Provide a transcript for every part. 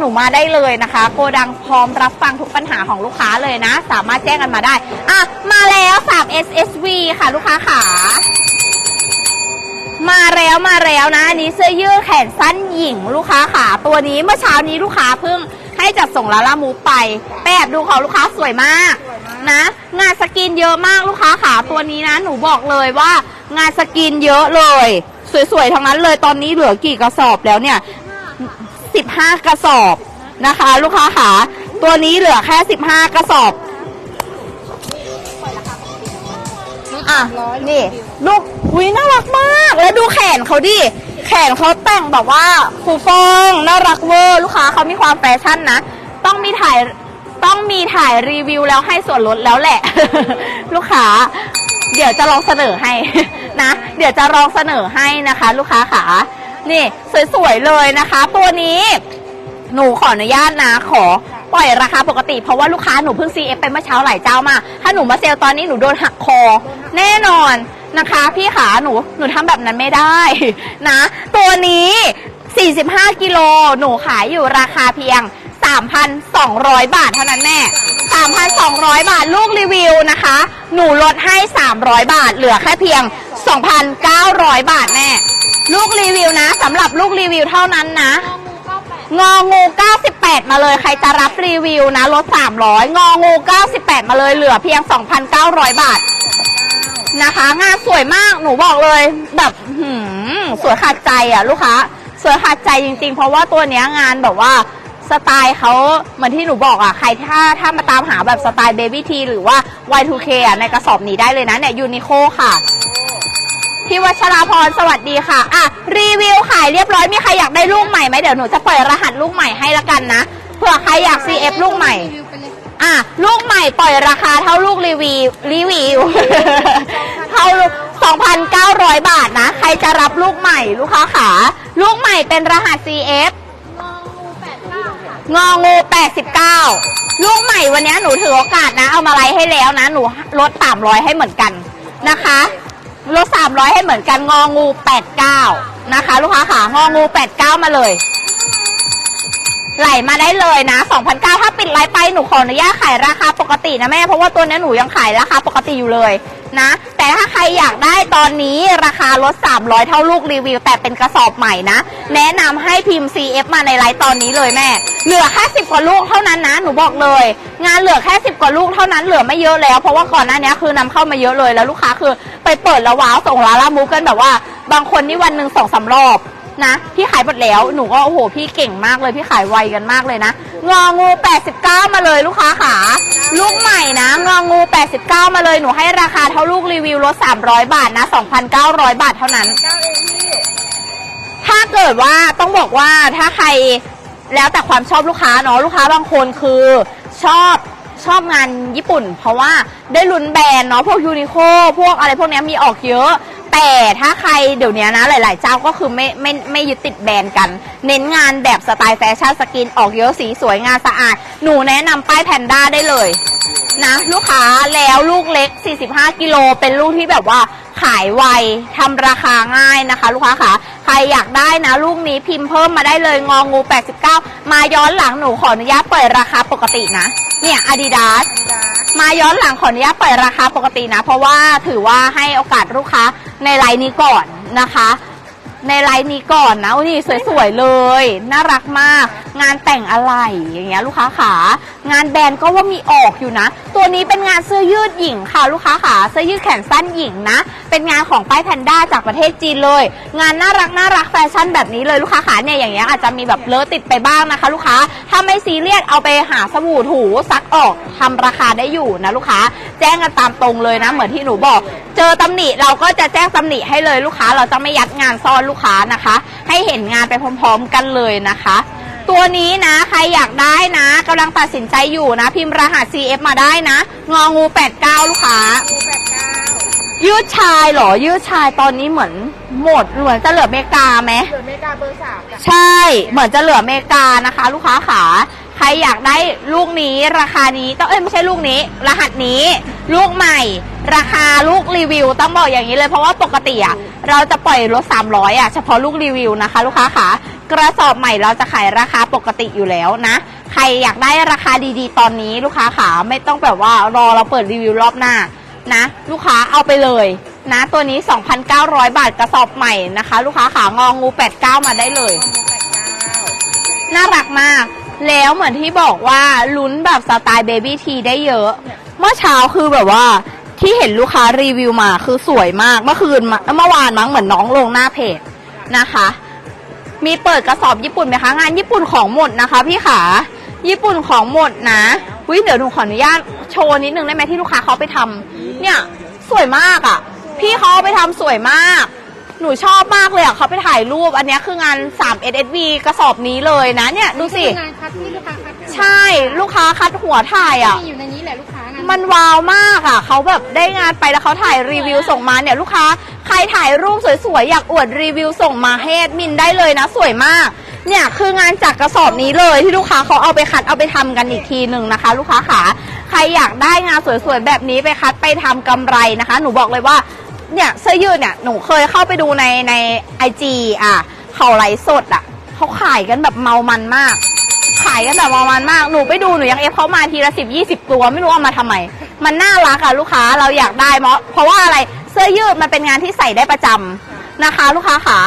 หนูมาได้เลยนะคะ โกดังพร้อมรับฟังทุกปัญหาของลูกค้าเลยนะ สามารถแจ้งกันมาได้ อะ มาแล้ว 3 SSV ค่ะลูกค้าขามาแล้วมาแล้วนะอันนี้เสื้อยืดแขนสั้นหญิงลูกค้าขาตัวนี้เมื่อเช้านี้ลูกค้าเพิ่งให้จัดส่งลาล่ามูไปไปบดูของลูกค้าสวยมากนะ งานสกินเยอะมากลูกค้าขาตัวนี้นะ หนูบอกเลยว่างานสกินเยอะเลย สวยๆทั้งนั้นเลยตอนนี้เหลือกี่กระสอบแล้วเนี่ย 15 กระสอบนะคะ ลูกค้าขาตัวนี้เหลือแค่ 15 กระสอบอะนี่ลูกหุยน่ารักมาก แล้วดูแขนเขาดิ แขนเขาแต่งแบบว่าฟูฟองน่ารักเวอร์ลูกค้าเขามีความแฟชั่นนะ ต้องมีถ่ายต้องมีถ่ายรีวิวแล้วให้ส่วนลดแล้วแหละ ลูกค้า เดี๋ยวจะลองเสนอให้นะ เดี๋ยวจะลองเสนอให้นะคะ ลูกค้าขา นี่สวยๆเลยนะคะ ตัวนี้หนูขออนุญาตนะขอปล่อยราคาปกติเพราะว่าลูกค้าหนูเพิ่ง CF ไปเมื่อเช้าหลายเจ้ามาถ้าหนูมาเซลตอนนี้หนูโดนหักคอ แน่นอนนะคะ พี่ขาหนูหนูทำแบบนั้นไม่ได้นะ ตัวนี้ 45 กิโลหนูขายอยู่ราคาเพียง 3,200 บาทเท่านั้นแม่ 3,200 บาทลูกรีวิวนะคะ หนูลดให้ 300 บาท เหลือแค่เพียง 2,900 บาทแม่ ลูกรีวิวนะสำหรับลูกรีวิวเท่านั้นนะ งองู 98 มาเลยใครจะรับรีวิวนะลด300 งองู 98 มาเลยเหลือเพียง 2,900 บาทนะคะ งานสวยมากหนูบอกเลยแบบหืมสวยขาดใจอะลูกค้าสวยขาดใจจริงๆ เพราะว่าตัวเนี้ยงานแบบว่าสไตล์เขาเหมือนที่หนูบอกอะใครถ้าถ้ามาตามหาแบบสไตล์เบบี้ทีหรือว่า Y2K อะในกระสอบนี้ได้เลยนะเนี่ยยูนิโคค่ะ พี่วัชราพรสวัสดีค่ะอะรีวิวขายเรียบร้อยมีใครอยากได้ลูกใหม่ไหมเดี๋ยวหนูจะเปิดรหัสลูกใหม่ให้ละกันนะเผื่อใครอยาก CF ลูกใหม่อะลูกใหม่ปล่อยราคาเท่าลูกรีวิวรีวิวเท่า2,900 บาทนะ ใครจะรับลูกใหม่ลูกค้าขาลูกใหม่เป็นรหัส CF งองู89 ลูกใหม่วันนี้หนูถือโอกาสนะ เอามาไลฟ์ให้แล้วนะ หนูลด300ให้เหมือนกันนะคะ ลด300 ให้เหมือนกันงองู 89 นะคะ ลูกค้าค่ะ งองู 89 มาเลย ไหลมาได้เลยนะ2,009ถ้าปิดไลฟ์ไปหนูขออนุญาตขายราคาปกตินะแม่ เพราะว่าตัวนี้หนูยังขายราคาปกติอยู่เลย นะ แต่ถ้าใครอยากได้ตอนนี้ราคาลด 300 เท่าลูกรีวิว แต่เป็นกระสอบใหม่นะ แนะนำให้พิมพ์ CF มาในไลฟ์ตอนนี้เลยแม่ เหลือแค่10 กว่าลูกเท่านั้นนะ หนูบอกเลย งานเหลือแค่ 10 กว่าลูกเท่านั้นเหลือไม่เยอะแล้ว เพราะว่าก่อนหน้านี้คือนำเข้ามาเยอะเลยแล้วลูกค้าคือไปเปิดแล้วว้าวส่งลาลามูกันแบบว่า บางคนนี่วันหนึ่งสองสามรอบ นะพี่ขายหมดแล้วหนูก็โอ้โห พี่เก่งมากเลยพี่ขายไวกันมากเลยนะงองู 89 มาเลยลูกค้าขาลูกใหม่นะงองู 89 มาเลยหนูให้ราคาเท่าลูกรีวิวลด300 บาทนะ 2,900 บาทเท่านั้น ถ้าเกิดว่าต้องบอกว่าถ้าใครแล้วแต่ความชอบลูกค้าเนาะลูกค้าบางคนคือชอบชอบงานญี่ปุ่น เพราะว่าได้ลุ้นแบรนด์เนาะพวกยูนิโคพวกอะไรพวกนี้มีออกเยอะ แต่ถ้าใครเดี๋ยวนี้นะหลาย ๆ เจ้าก็คือไม่ไม่ไม่ยึดติดแบรนด์กัน เน้นงานแบบสไตล์แฟชั่นสกินออกเยอะสีสวยงานสะอาด หนูแนะนำป้ายแพนด้าได้เลยนะ ลูกค้าแล้วลูกเล็ก 45 กิโลเป็นลูกที่แบบว่า ขายไวทำราคาง่ายนะคะ ลูกค้าค่ะใครอยากได้นะลูกนี้พิมพ์เพิ่มมาได้เลยงองู 89 มาย้อนหลังหนูขออนุญาตปล่อยราคาปกตินะ เนี่ย Adidas มาย้อนหลังขออนุญาตปล่อยราคาปกตินะ เพราะว่าถือว่าให้โอกาสลูกค้าในไลน์นี้ก่อนนะคะในไลน์นี้ก่อนนะอุ๊ยนี่สวยๆเลย น่ารักมาก งานแต่งอะไรอย่างเงี้ยลูกค้าขางานแบรนด์ก็ว่ามีออกอยู่นะ ตัวนี้เป็นงานเสื้อยืดหญิงค่ะลูกค้าขาเสื้อยืดแขนสั้นหญิงนะ เป็นงานของป้ายแพนด้าจากประเทศจีนเลย งานน่ารักน่ารักแฟชั่นแบบนี้เลยลูกค้าขาเนี่ยอย่างเงี้ยอาจจะมีแบบเลอะติดไปบ้างนะคะ ลูกค้าถ้าไม่ซีเรียสเอาไปหาสบู่ถูซักออกทำราคาได้อยู่นะลูกค้า แจ้งกันตามตรงเลยนะ เหมือนที่หนูบอก เจอตำหนิเราก็จะแจ้งตำหนิให้เลยลูกค้า เราจะไม่ยัดงานซ่อนลูกค้านะคะ ให้เห็นงานไปพร้อม ๆ กันเลยนะคะ ตัวนี้นะใครอยากได้นะกำลังตัดสินใจอยู่นะ พิมพ์รหัส CF มาได้นะ งองู 89 ลูกค้า ยืดชายเหรอ ยืดชายตอนนี้เหมือนหมดเหมือนจะเหลือเมกาไหม เหลือเมกาเบอร์สามจ้ะใช่ เหมือนจะเหลือเมกานะคะ ลูกค้าขาใใครอยากได้ลูกนี้ราคานี้ต้องเอ้ยไม่ใช่ลูกนี้ รหัสนี้ ลูกใหม่ ราคาลูกรีวิว ต้องบอกอย่างนี้เลยเพราะว่าปกติอะเราจะปล่อยลด300อะเฉพาะลูกรีวิวนะคะ ลูกค้าขากระสอบใหม่เราจะขายราคาปกติอยู่แล้วนะ ใครอยากได้ราคาดีๆ ตอนนี้ลูกค้าขาไม่ต้องแบบว่ารอเราเปิดรีวิวรอบหน้านะ ลูกค้าเอาไปเลยนะตัวนี้ 2,900 บาทกระสอบใหม่นะคะ ลูกค้าขางองู89 มาได้เลย น่ารักมาก แล้วเหมือนที่บอกว่าลุ้นแบบสไตล์เบบี้ทีได้เยอะ เมื่อเช้าคือแบบว่าที่เห็นลูกค้ารีวิวมาคือสวยมาก เมื่อคืนมาเมื่อวานมั้งเหมือนน้องลงหน้าเพจนะคะ มีเปิดกระสอบญี่ปุ่นไหมคะ งานญี่ปุ่นของหมดนะคะ พี่ขาญี่ปุ่นของหมดนะวิเดี๋ยวหนูขออนุญาตโชว์นิดนึงได้ไหมที่ลูกค้าเขาไปทำเนี่ยสวยมากอะ่ะ พี่เขาเอาไปทำสวยมาก หนูชอบมากเลยอะเขาไปถ่ายรูปอันเนี้ยคืองาน 3 SSV กระสอบนี้เลยนะเนี่ยดูสิ งานคัดที่ลูกค้าคัดอยู่ใช่ลูกค้าคัดหัวถ่ายอะ มีอยู่ในนี้แหละลูกค้างานมันว้าวมากอะเขาแบบได้งานไปแล้วเขาถ่ายรีวิวส่งมาเนี่ยลูกค้าใครถ่ายรูปสวยๆอยากอวดรีวิวส่งมาให้แอดมินได้เลยนะ สวยมาก เนี่ยคืองานจากกระสอบนี้เลยที่ลูกค้าเขาเอาไปคัดเอาไปทำกันอีกทีหนึ่งนะคะ ลูกค้าขาใครอยากได้งานสวยๆแบบนี้ไปคัดไปทำกำไรนะคะ หนูบอกเลยว่า เนี่ยเสื้อยืดเนี่ยหนูเคยเข้าไปดูในในไอจีอะเขาไลฟ์สดอะเขาขายกันแบบเมามันมาก ขายกันแบบประมาณมากหนูไปดูหนูยังเอฟเขามาทีละสิบยี่สิบตัวไม่รู้เอามาทำไม มันน่ารักอะลูกค้าเราอยากได้เพราะเพราะว่าอะไรเสื้อยืดมันเป็นงานที่ใส่ได้ประจำนะคะ ลูกค้าขา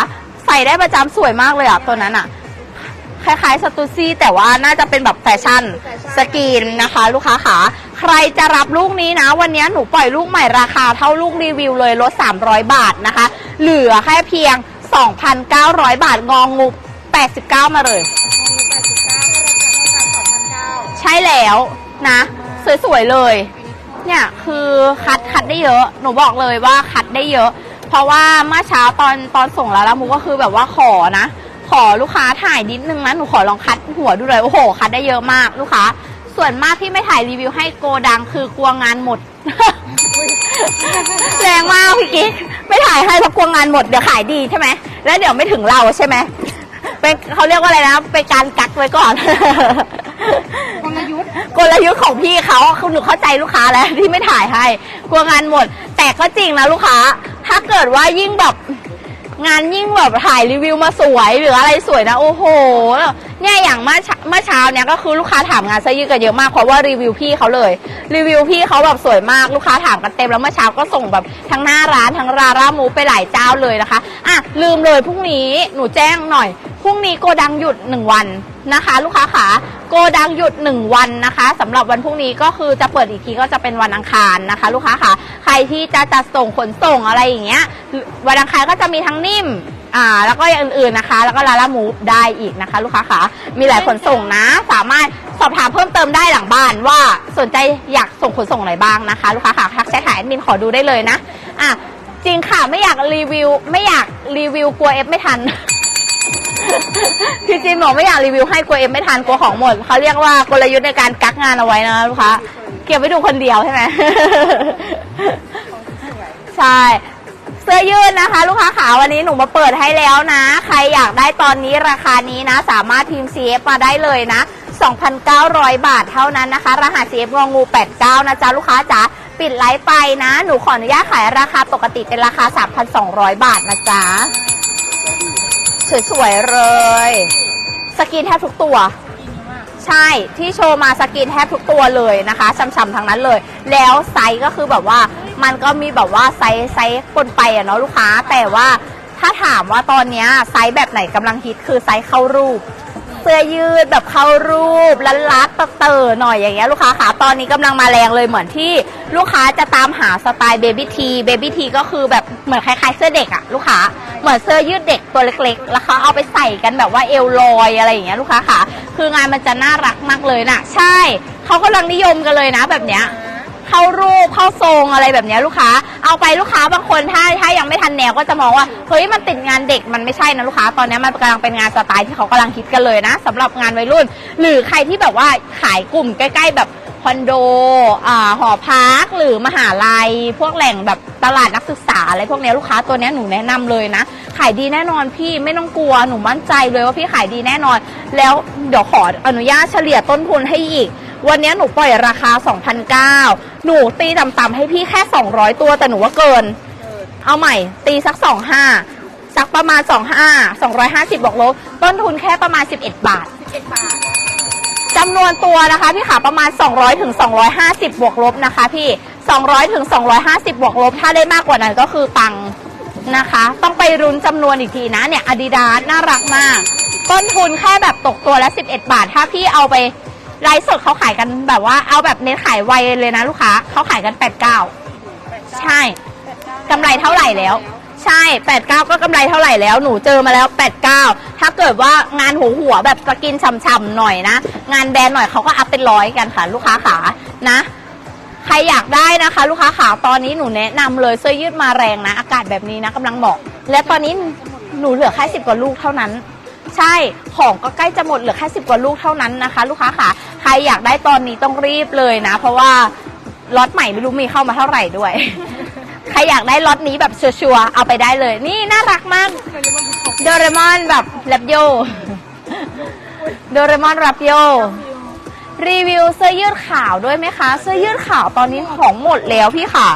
ใส่ได้ประจำสวยมากเลยอะตัวนั้นอะ คล้ายๆสตูซี่แต่ว่าน่าจะเป็นแบบแฟชั่นสกรีนนะคะ ลูกค้าขาใครจะรับลูกนี้นะ วันนี้หนูปล่อยลูกใหม่ราคาเท่าลูกรีวิวเลยลด 300 บาทนะคะ เหลือแค่เพียง 2,900 บาทงองู89 มาเลย ใช่แล้วนะ สวยๆเลย เนี่ยคือคัดคัดได้เยอะ หนูบอกเลยว่าคัดได้เยอะ เพราะว่าเมื่อเช้าตอนตอนส่งแล้วแล้วมูก็คือแบบว่าขอนะข อลูกค้าถ่ายนิดนึงนะหนูขอลองคัดหัวดูเลยโอ้โห คัดได้เยอะมากลูกค้า ส่วนมากที่ไม่ถ่ายรีวิวให้โกดังคือกลัวงานหมด แรงมากพี่กิ๊กไม่ถ่ายให้เพราะกลัวงานหมดเดี๋ยวขายดีใช่ไหมแล้วเดี๋ยวไม่ถึงเราใช่ไหมเป็นเขาเรียกว่าอะไรนะเป็นการกักไว้ก่อนกลยุทธ์กลยุทธ์ของพี่เขาคือหนูเข้าใจลูกค้าแล้วที่ไม่ถ่ายให้กลัวงานหมด แต่ก็จริงนะลูกค้า ถ้าเกิดว่ายิ่งแบบ งานยิ่งแบบถ่ายรีวิวมาสวยหรืออะไรสวยนะโอ้โหเนี่ยอย่างเมื่อเช้าเมื่อเช้าเนี่ยก็คือลูกค้าถามงานเสื้อยืดกันเยอะมากเพราะว่ารีวิวพี่เขาเลย รีวิวพี่เขาแบบสวยมากลูกค้าถามกันเต็มแล้วเมื่อเช้าก็ส่งแบบทั้งหน้าร้านทั้งราร่ามูไปหลายเจ้าเลยนะคะอะลืมเลยพรุ่งนี้หนูแจ้งหน่อย พรุ่งนี้โกดังหยุดหนึ่งวันนะคะ ลูกค้าขาโกดังหยุดหนึ่งวันนะคะสำหรับวันพรุ่งนี้ก็คือจะเปิดอีกทีก็จะเป็นวันอังคารนะคะ ลูกค้าขาใครที่จะจัดส่งขนส่งอะไรอย่างเงี้ยวันอังคารก็จะมีทั้งนิ่มอ่าแล้วก็อย่างอื่นๆนะคะ แล้วก็ลาลามูฟได้อีกนะคะ ลูกค้าขามีหลายขนส่งนะ สามารถสอบถามเพิ่มเติมได้หลังบ้านว่าสนใจอยากส่งขนส่งอะไรบ้างนะคะ ลูกค้าขาทักแชทหาแอดมินขอดูได้เลยนะอะจริงค่ะไม่อยากรีวิว ไม่อยากรีวิวกลัวเอฟไม่ทัน พี่จิมบอกไม่อยากรีวิวให้กลัวเอฟไม่ทันกลัวของหมดเขาเรียกว่ากลยุทธ์ในการกักงานเอาไว้นะลูกค้าเก็บไว้ดูคนเดียวใช่ไหมใช่เสื้อยืดนะคะ ลูกค้าขาวันนี้หนูมาเปิดให้แล้วนะ ใครอยากได้ตอนนี้ราคานี้นะ สามารถพิมพ์ CF มาได้เลยนะ 2,900 บาทเท่านั้นนะคะ รหัส CF งองู 89 นะจ๊ะ ลูกค้าจ๋าปิดไลฟ์ไปนะ หนูขออนุญาตขายราคาปกติเป็นราคา 3,200 บาทนะจ๊ะ สวยๆเลย สกินแทบทุกตัว ใช่ที่โชว์มาสกินแทบทุกตัวเลยนะคะช่ำๆทั้งนั้นเลย แล้วไซส์ก็คือแบบว่ามันก็มีแบบว่าไซส์ไซส์ปนไปอะเนาะลูกค้า แต่ว่าถ้าถามว่าตอนเนี้ยไซส์แบบไหนกำลังฮิตคือไซส์เข้ารูป เสื้อยืดแบบเข้ารูปลันลัดตะเตอหน่อยอย่างเงี้ยลูกค้าขาตอนนี้กำลังมาแรงเลยเหมือนที่ลูกค้าจะตามหาสไตล์เบบี้ทีเบบี้ทีก็คือแบบเหมือนคล้ายๆเสื้อเด็กอะลูกค้าเหมือนเสื้อยืดเด็กตัวเล็ก ๆ แล้วเขาเอาไปใส่กันแบบว่าเอวลอยอะไรอย่างเงี้ยลูกค้าขาคืองานมันจะน่ารักมากเลยน่ะใช่เขากำลังนิยมกันเลยนะแบบเนี้ย เข้ารูปเข้าทรงอะไรแบบเนี้ยลูกค้า เอาไปลูกค้าบางคนถ้าถ้ายังไม่ทันแนวก็จะมองว่าเฮ้ยมันติดงานเด็กมันไม่ใช่นะลูกค้า ตอนนี้มันกำลังเป็นงานสไตล์ที่เขากำลังคิดกันเลยนะสำหรับงานวัยรุ่น หรือใครที่แบบว่าขายกลุ่มใกล้ ๆ แบบคอนโดอ่าหอพักหรือมหาลัย พวกแหล่งแบบตลาดนักศึกษาอะไรพวกนี้ลูกค้าตัวนี้หนูแนะนำเลยนะ ขายดีแน่นอนพี่ไม่ต้องกลัวหนูมั่นใจเลยว่าพี่ขายดีแน่นอน แล้วเดี๋ยวขออนุญาตเฉลี่ยต้นทุนให้อีก วันเนี้ยหนูปล่อยราคา 2,009หนูตีต่ำๆให้พี่แค่ 200 ตัวแต่หนูว่าเกิน เอาใหม่ ตีสัก 25 สักประมาณ 25 250 บอกลบต้นทุนแค่ประมาณ11บาทจำนวนตัวนะคะพี่ขาประมาณ 200ถึง250 บวกลบนะคะ พี่ 200ถึง250 บวกลบ ถ้าได้มากกว่านั้นก็คือปังนะคะ ต้องไปรุนจำนวนอีกทีนะเนี่ยอาดิดาสน่ารักมาก ต้นทุนแค่แบบตกตัวละ 11 บาท ถ้าพี่เอาไป ไลฟ์สดเขาขายกันแบบว่าเอาแบบเน้นขายไวเลยนะลูกค้าเขาขายกัน 89 ใช่กำไรเท่าไหร่แล้ว ใช่ 89 ก็กำไรเท่าไหร่แล้วหนูเจอมาแล้ว 89 ถ้าเกิดว่างานหัวหัวแบบสกินช่ำๆหน่อยนะ งานแบรนด์หน่อยเขาก็อัพเป็นร้อยกันค่ะลูกค้าขานะใครอยากได้นะคะ ลูกค้าขาตอนนี้หนูแนะนำเลยเสื้อยืดมาแรงนะ อากาศแบบนี้นะกำลังเหมาะ และตอนนี้หนูเหลือแค่สิบกว่าลูกเท่านั้น ใช่ของก็ใกล้จะหมดเหลือแค่สิบกว่าลูกเท่านั้นนะคะ ลูกค้าขาใครอยากได้ตอนนี้ต้องรีบเลยนะ เพราะว่าล็อตใหม่ไม่รู้มีเข้ามาเท่าไหร่ด้วย ใครอยากได้ล็อตนี้แบบชัวร์ๆเอาไปได้เลย นี่น่ารักมากโดเรมอนแบบแรปโยโดเรมอนรับโยรีวิวเสื้อยืดขาวด้วยไหมคะ เสื้อยืดขาวตอนนี้ของหมดแล้วพี่ขา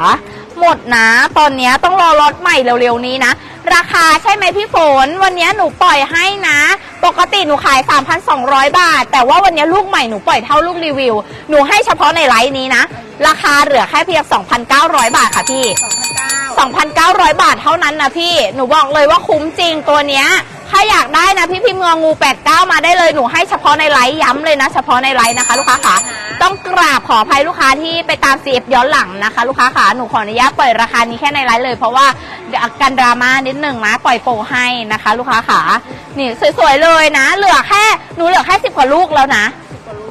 หมดนะ ตอนเนี้ยต้องรอล็อตใหม่เร็วๆนี้นะ ราคาใช่ไหมพี่ฝน วันเนี้ยหนูปล่อยให้นะ ปกติหนูขาย 3,200 บาท แต่ว่าวันเนี้ยลูกใหม่หนูปล่อยเท่าลูกรีวิว หนูให้เฉพาะในไลฟ์นี้นะ ราคาเหลือแค่เพียง 2,900 บาทค่ะพี่ 2,900 บาทเท่านั้นนะพี่ หนูบอกเลยว่าคุ้มจริงตัวเนี้ย ถ้าอยากได้นะพี่พิมพ์งองู89มาได้เลยหนูให้เฉพาะในไลฟ์ย้ำเลยนะ เฉพาะในไลฟ์นะคะ ลูกค้าขาต้องกราบขออภัยลูกค้าที่ไปตาม CF ย้อนหลังนะคะ ลูกค้าขาหนูขออนุญาตปล่อยราคานี้แค่ในไลฟ์เลย เพราะว่าเดี๋ยวกันดราม่านิดหนึ่งนะปล่อยโปรให้นะคะ ลูกค้าขานี่สวยๆเลยนะ เหลือแค่หนูเหลือแค่10กว่าลูกแล้วนะ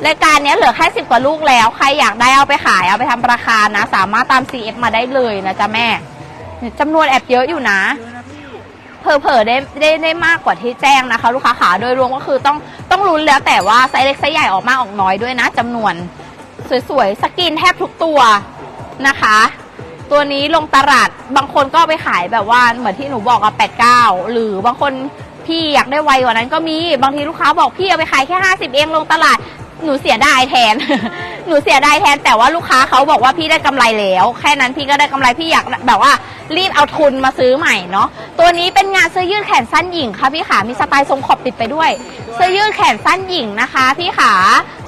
รายการเนี้ยเหลือแค่สิบกว่าลูกแล้ว ใครอยากได้เอาไปขายเอาไปทำราคานะ สามารถตาม CF มาได้เลยนะจ๊ะแม่จำนวนแอบเยอะอยู่นะ เผลอๆได้ได้ได้มากกว่าที่แจ้งนะคะ ลูกค้าขาโดยรวมก็คือต้องต้องลุ้นแล้วแต่ว่าไซส์เล็กไซส์ใหญ่ออกมากออกน้อยด้วยนะจำนวน สวยๆสกินแทบทุกตัวนะคะ ตัวนี้ลงตลาดบางคนก็ไปขายแบบว่าเหมือนที่หนูบอกอะแปดเก้าหรือบางคนพี่อยากได้ไวกว่านั้นก็มีบางทีลูกค้าบอกพี่เอาไปขายแค่ห้าสิบเองลงตลาด หนูเสียดายแทน หนูเสียดายแทนแต่ว่าลูกค้าเขาบอกว่าพี่ได้กำไรแล้ว แค่นั้นพี่ก็ได้กำไรพี่อยากแบบว่ารีบเอาทุนมาซื้อใหม่เนาะตัวนี้เป็นงานเสื้อยืดแขนสั้นหญิงค่ะพี่ขามีสไตล์ทรงขอบติดไปด้วย เสื้อยืดแขนสั้นหญิงนะคะ พี่ขา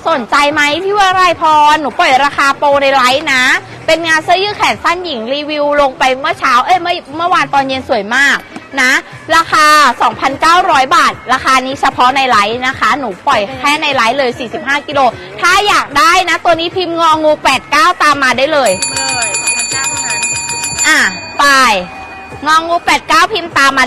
สนใจไหมพี่วรายพรหนูปล่อยราคาโปรในไลฟ์นะ เป็นงานเสื้อยืดแขนสั้นหญิงรีวิวลงไปเมื่อเช้าเอ้ยเมื่อเมื่อวานตอนเย็นสวยมาก นะ ราคา 2,900 บาท ราคานี้เฉพาะในไลฟ์นะคะ หนูปล่อยแค่ในไลฟ์เลย 45 กิโล ถ้าอยากได้นะ ตัวนี้พิมพ์งองู 89 ตามมาได้เลย เลยสองพันเก้าเท่านั้น อะไปงองู 89 พิมพ์ตามมา